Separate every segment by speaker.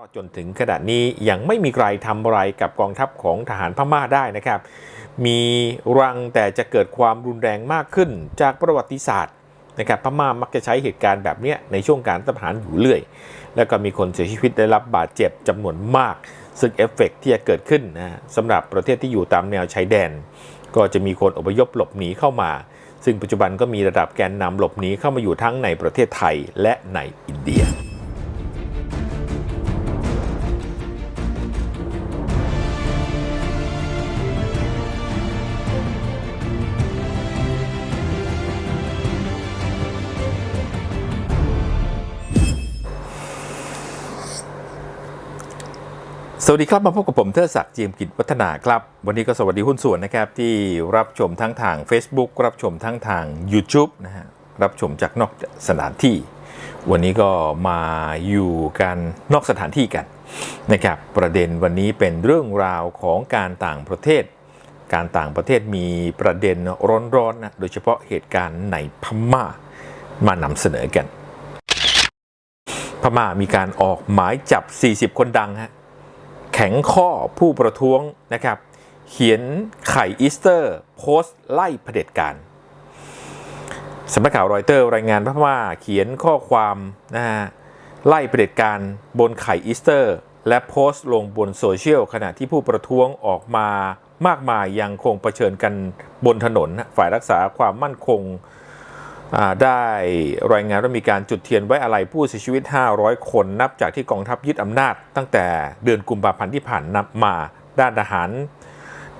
Speaker 1: รอจนถึงขณะนี้ยังไม่มีใครทำอะไรกับกองทัพของทหารพม่าได้นะครับ มีรังแต่จะเกิดความรุนแรงมากขึ้นจากประวัติศาสตร์นะครับพม่ามักจะใช้เหตุการณ์แบบเนี้ยในช่วงการรัฐประหารอยู่เรื่อย แล้วก็มีคนเสียชีวิตได้รับบาดเจ็บจำนวนมาก ซึ่งเอฟเฟกต์ที่จะเกิดขึ้นนะสำหรับประเทศที่อยู่ตามแนวชายแดน ก็จะมีคนอพยพหลบหนีเข้ามา ซึ่งปัจจุบันก็มีระดับแกนนำหลบหนีเข้ามาอยู่ทั้งในประเทศไทยและในอินเดีย สวัสดีครับ มาพบกับผมเทอศักดิ์เจียมกิจวัฒนาครับ วันนี้ก็สวัสดีหุ้นส่วนนะครับ ที่รับชมทั้งทาง Facebook รับชมทั้งทาง YouTube นะฮะรับชมจากนอกสถานที่ วันนี้ก็มาอยู่กันนอกสถานที่กันนะครับประเด็นวันนี้เป็นเรื่องราวของการต่างประเทศ การต่างประเทศมีประเด็นร้อนๆนะโดยเฉพาะเหตุการณ์ในพม่ามานำเสนอกัน พม่ามีการออกหมายจับ 40 คนดังฮะ แข็งข้อผู้ประท้วงนะครับ เขียนไข่อีสเตอร์ โพสต์ไล่เผด็จการสำนักข่าวรอยเตอร์รายงานพม่าเขียนข้อความนะฮะไล่เผด็จการบนไข่อีสเตอร์ และโพสต์ลงบนโซเชียลขณะที่ผู้ประท้วงออกมามากมายยังคงเผชิญกันบนถนน ฝ่ายรักษาความมั่นคง ได้รายงานว่ามีการจุดเทียนไว้อะไรผู้เสียชีวิต 500 คนนับจากที่กองทัพยึดอำนาจ ตั้งแต่เดือนกุมภาพันธ์ที่ผ่านนับมาด้านทหาร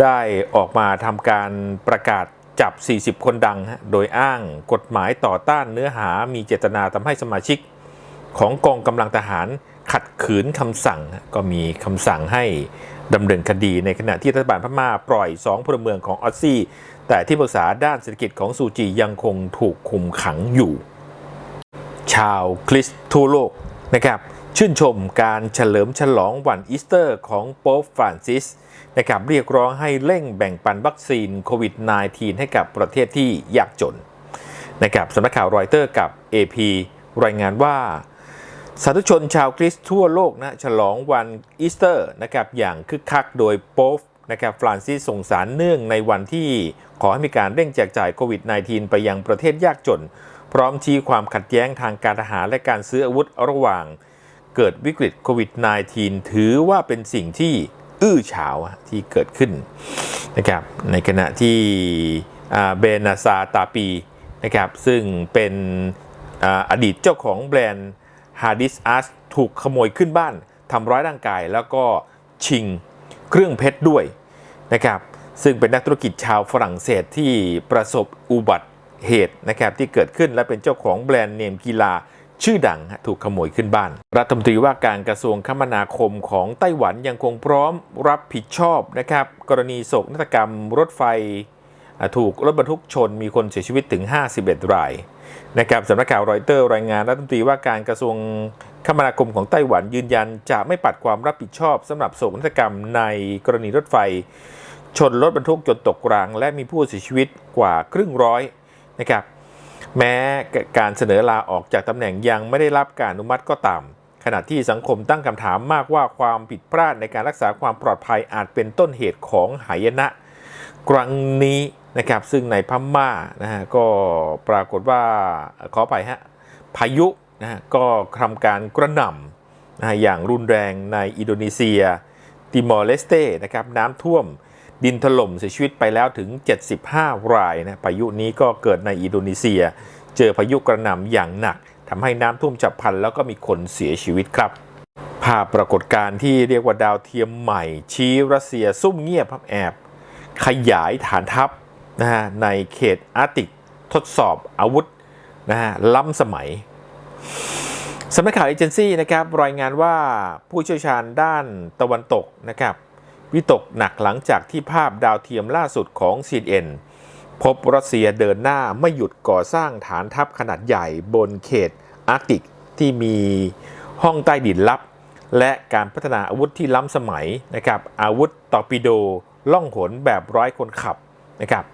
Speaker 1: ได้ออกมาทำการประกาศจับ 40 คนดัง โดยอ้างกฎหมายต่อต้านเนื้อหามีเจตนาทำให้สมาชิก ของกองกำลังทหารขัดขืนคำสั่งก็มีคำสั่งให้ ดำเนินคดีในขณะที่รัฐบาลพม่าปล่อย 2พลเมืองของออสซี่ แต่ที่ปรึกษาด้านเศรษฐกิจของซูจียังคงถูกคุมขังอยู่ ชาวคริสต์ทั่วโลกนะครับชื่นชมการเฉลิมฉลองวันอีสเตอร์ของโป๊ปฟรานซิสนะครับเรียกร้องให้เร่งแบ่งปันวัคซีนโควิด -19 ให้กับประเทศที่ยากจนนะครับสำนักข่าวรอยเตอร์กับ AP รายงานว่า สาธุชนชาวคริสต์ทั่วโลกนะฉลองวันอีสเตอร์นะครับอย่างคึกคักโดยโป๊ปนะครับฟรานซิสส่งสารเนื่องในวันที่ขอให้มีการเร่งแจกจ่ายโควิด -19 ไปยังประเทศยากจน พร้อมชี้ความขัดแย้งทางการทหารและการซื้ออาวุธระหว่าง เกิดวิกฤตโควิด -19 ถือว่าเป็นสิ่งที่อื้อฉาวที่เกิดขึ้นนะครับในขณะที่เบนาซาตาปีนะครับซึ่งเป็นออดีตเจ้าของแบรนด์ ฮาร์ดิสอาร์ตถูกขโมยขึ้นบ้านทำร้ายร่างกาย แล้วก็ชิงเครื่องเพชรด้วยนะครับซึ่งเป็นนักธุรกิจชาวฝรั่งเศสที่ประสบอุบัติเหตุนะครับที่เกิดขึ้นและเป็นเจ้าของแบรนด์เนมกีฬาชื่อดังถูกขโมยขึ้นบ้าน รัฐมนตรีว่าการกระทรวงคมนาคมของไต้หวันยังคงพร้อมรับผิดชอบนะครับกรณีโศกนาฏกรรมรถไฟ ถูกรถบรรทุกชนมีคนเสียชีวิตถึง 51 รายนะครับสำนักข่าวรอยเตอร์รายงานรัฐมนตรีว่าการกระทรวงคมนาคมของไต้หวันยืนยัน จะไม่ปัดความรับผิดชอบสำหรับโศกนาฏกรรมในกรณีรถไฟ ชนรถบรรทุกจนตกราง และมีผู้เสียชีวิตกว่าครึ่งร้อยนะครับแม้การเสนอลาออกจากตำแหน่งยังไม่ได้รับการอนุมัติก็ตามขณะที่สังคมตั้งคำถามมากว่าความผิดพลาดในการรักษาความปลอดภัยอาจเป็นต้นเหตุของหายนะ ครั้งนี้ นะครับซึ่งในพม่านะฮะก็ปรากฏว่าขอไปฮะพายุนะฮะก็ทำการกระหน่ำนะฮะอย่างรุนแรงในอินโดนีเซีย ติมอร์เลสเตนะครับน้ำท่วมดินถล่มเสียชีวิตไปแล้วถึง 75 รายนะพายุนี้ก็เกิดในอินโดนีเซีย เจอพายุกระหน่ำอย่างหนักทำให้น้ำท่วมฉับพลันแล้วก็มีคนเสียชีวิตครับภาพปรากฏการณ์ที่เรียกว่าดาวเทียมใหม่ ชี้รัสเซียซุ่มเงียบพับแอบ ขยายฐานทัพ นะฮะในเขตอาร์ติกทดสอบอาวุธนะฮะล้ำสมัยสำนักข่าวเอเจนซี่นะครับรายงานว่าผู้เชี่ยวชาญด้านตะวันตกนะครับวิตกหนักหลังจากที่ภาพดาวเทียมล่าสุดของ CNN พบรัสเซียเดินหน้าไม่หยุดก่อสร้างฐานทัพขนาดใหญ่บนเขตอาร์กติกที่มีห้องใต้ดินลับ และการพัฒนาอาวุธที่ล้ำสมัยนะครับอาวุธตอร์ปิโดล่องหนแบบร้อยคนขับ นะครับ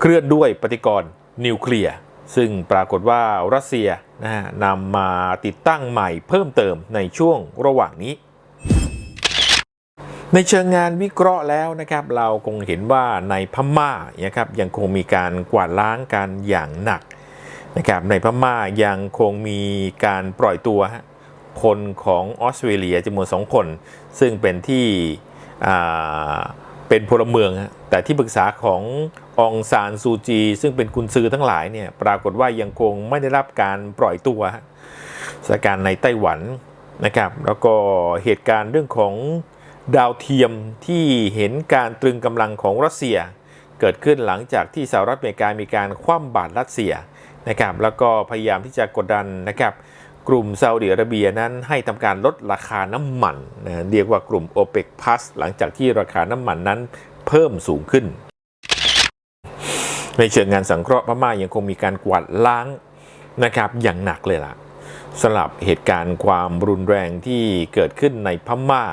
Speaker 1: เคลื่อนด้วยปฏิกรณ์นิวเคลียร์ซึ่งปรากฏว่ารัสเซียนะฮะนำมาติดตั้งใหม่เพิ่มเติมในช่วงระหว่างนี้ ในเชิงงานวิเคราะห์แล้วนะครับ เราคงเห็นว่าในพม่านะครับยังคงมีการกวาดล้างกันอย่างหนักนะครับในพม่ายังคงมีการปล่อยตัวคนของออสเตรเลียจำนวนสองคน ซึ่งเป็นที่ เป็นพลเมือง แต่ที่ปรึกษาขององซานซูจี ซึ่งเป็นกุนซือทั้งหลายเนี่ยปรากฏว่ายังคงไม่ได้รับการปล่อยตัวสถานการณ์ในไต้หวันนะครับแล้วก็เหตุการณ์เรื่องของดาวเทียมที่เห็นการตรึงกำลังของรัสเซีย เกิดขึ้นหลังจากที่สหรัฐอเมริกามีการคว่ำบาตรรัสเซียนะครับแล้วก็พยายามที่จะกดดันนะครับ กลุ่มซาอุดิอาระเบียนั้นให้ทำการลดราคาน้ำมันนะเรียกว่ากลุ่ม o p e c Plus หลังจากที่ราคาน้ำมันนั้นเพิ่มสูงขึ้น ในเชิงงานสังเคราะห์พม่ายังคงมีการกวาดล้างนะครับอย่างหนักเลยล่ะสำหรับเหตุการณ์ความรุนแรงที่เกิดขึ้นในพม่า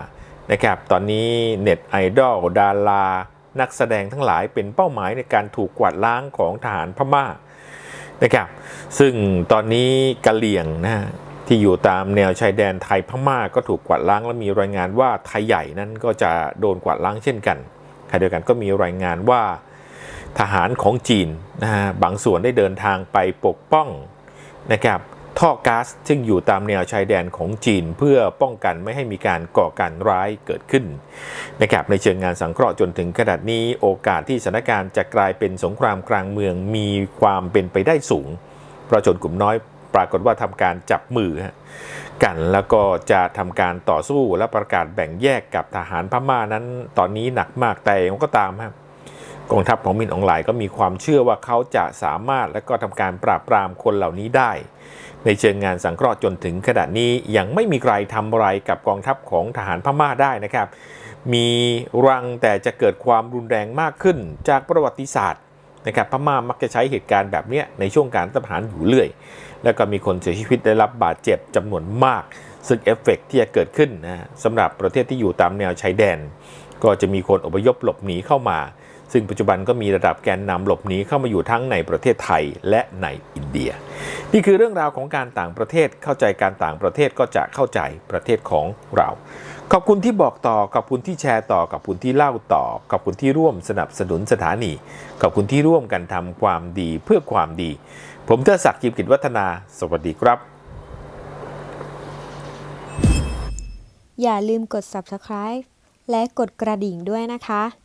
Speaker 1: นะครับตอนนี้เน็ตไอดอลดารานักแสดงทั้งหลายเป็นเป้าหมายในการถูกกวาดล้างของทหารพม่านะครับซึ่งตอนนี้กะเหลี่ยงนะ ที่อยู่ตามแนวชายแดนไทยพม่าก็ถูกกวาดล้างและมีรายงานว่าไทยใหญ่นั้นก็จะโดนกวาดล้างเช่นกันขณะเดียวกันก็มีรายงานว่าทหารของจีนนะฮะบางส่วนได้เดินทางไปปกป้องนะครับท่อก๊าซซึ่งอยู่ตามแนวชายแดนของจีนเพื่อป้องกันไม่ให้มีการก่อการร้ายเกิดขึ้นนะครับในเชิงงานสังเคราะห์จนถึงขนาดนี้โอกาสที่สถานการณ์จะกลายเป็นสงครามกลางเมืองมีความเป็นไปได้สูงเพราะชนกลุ่มน้อย ปรากฏว่าทำการจับมือกันแล้วก็จะทำการต่อสู้และประกาศแบ่งแยกกับทหารพม่านั้น ตอนนี้หนักมากแต่ยังก็ตามครับกองทัพของมินอองไลน์ก็มีความเชื่อว่าเขาจะสามารถและก็ทำการปราบปรามคนเหล่านี้ได้ ในเชิงงานสังเคราะห์จนถึงขณะนี้ยังไม่มีใครทำอะไรกับกองทัพของทหารพม่าได้นะครับ มีรังแต่จะเกิดความรุนแรงมากขึ้นจากประวัติศาสตร์ นะครับพม่ามักจะใช้เหตุการณ์แบบนี้ในช่วงการรัฐประหารอยู่เรื่อย แล้วก็มีคนเสียชีวิตได้รับบาดเจ็บจำนวนมาก ซึ่งเอฟเฟกต์ที่จะเกิดขึ้นนะสำหรับประเทศที่อยู่ตามแนวชายแดน ก็จะมีคนอพยพหลบหนีเข้ามา ซึ่งปัจจุบันก็มีระดับแกนนำหลบหนีเข้ามาอยู่ทั้งในประเทศไทยและในอินเดีย นี่คือเรื่องราวของการต่างประเทศเข้าใจการต่างประเทศก็จะเข้าใจประเทศของเรา ขอบคุณที่บอกต่อขอบคุณที่แชร์ต่อขอบคุณที่เล่าต่อขอบคุณที่ร่วมสนับสนุนสถานีขอบคุณที่ร่วมกันทำความดีเพื่อความดี ผมเทอศักดิ์จิมกิจวัฒนา สวัสดีครับ
Speaker 2: อย่าลืมกด subscribe และกดกระดิ่งด้วยนะคะ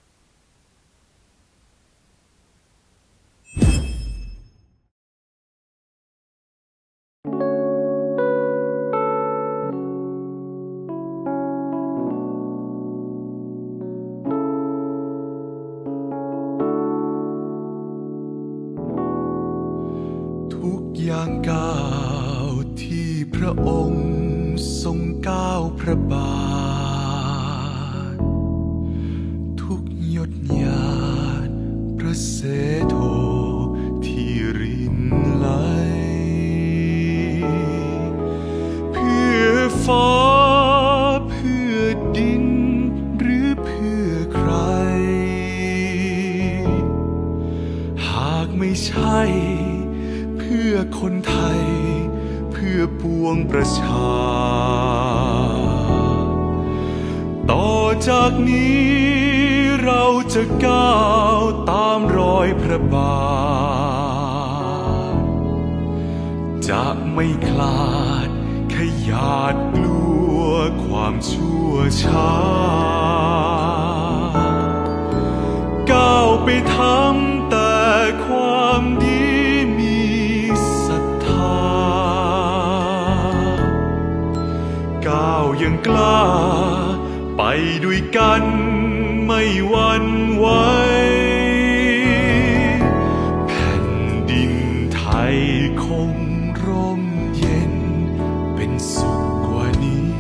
Speaker 3: องค์ทรงก้าวพระบาท ทุกหยดหยาดพระเสโทที่รินไหล เพื่อฟ้าเพื่อดินหรือเพื่อใคร หากไม่ใช่เพื่อคนไทย พื่อปวงประชา ต่อจากนี้เราจะก้าวตามรอยพระบาท จะไม่คลาดขยาดกลัวความชั่วช้า ก้าวไปทำแยังกล้า ไปด้วยกันไม่หวั่นไหวแผ่นดินไทยคงร่มเย็นเป็นสุขกว่านี้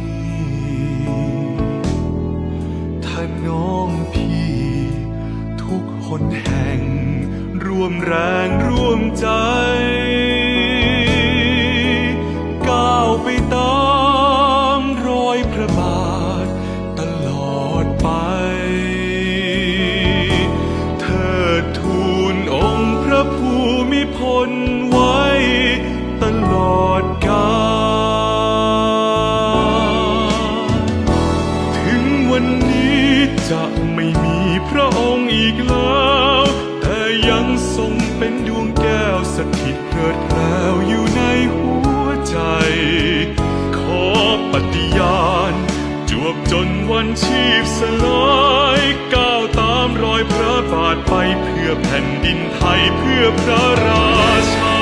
Speaker 3: ถ้าน้องพี่ ทุกคนแห่ง ร่วมแรงร่วมใจ ก้าวไปตามรอ พระบาทตลอดไป เธอทูลองค์พระภูมิพลไว้ตลอดกาลถึงวันนี้จะไม่มีพระองค์อีกแล้ว แต่ยังทรงเป็นดวงแก้วสถิตเพลิดเพลวอยู่ในหัว จนวันชีพสลายก้าวตามรอยพระบาทไปเพื่อแผ่นดินไทยเพื่อพระราชา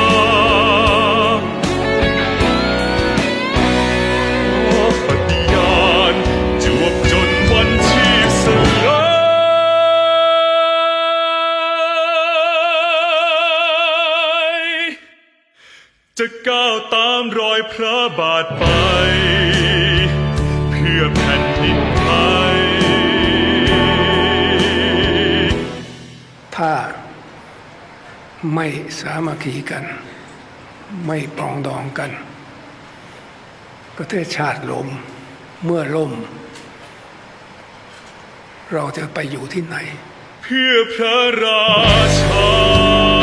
Speaker 3: ปฏิญาณจวบจนวันชีพสลาย จะก้าวตามรอยพระบาทไป พื่อแผ่นดินไทย
Speaker 4: ถ้าไม่สามัคคีกัน ไม่ปรองดองกัน ประเทศชาติล้มเมื่อล่ม เราจะไปอยู่ที่ไหน
Speaker 3: เพื่อพระราชา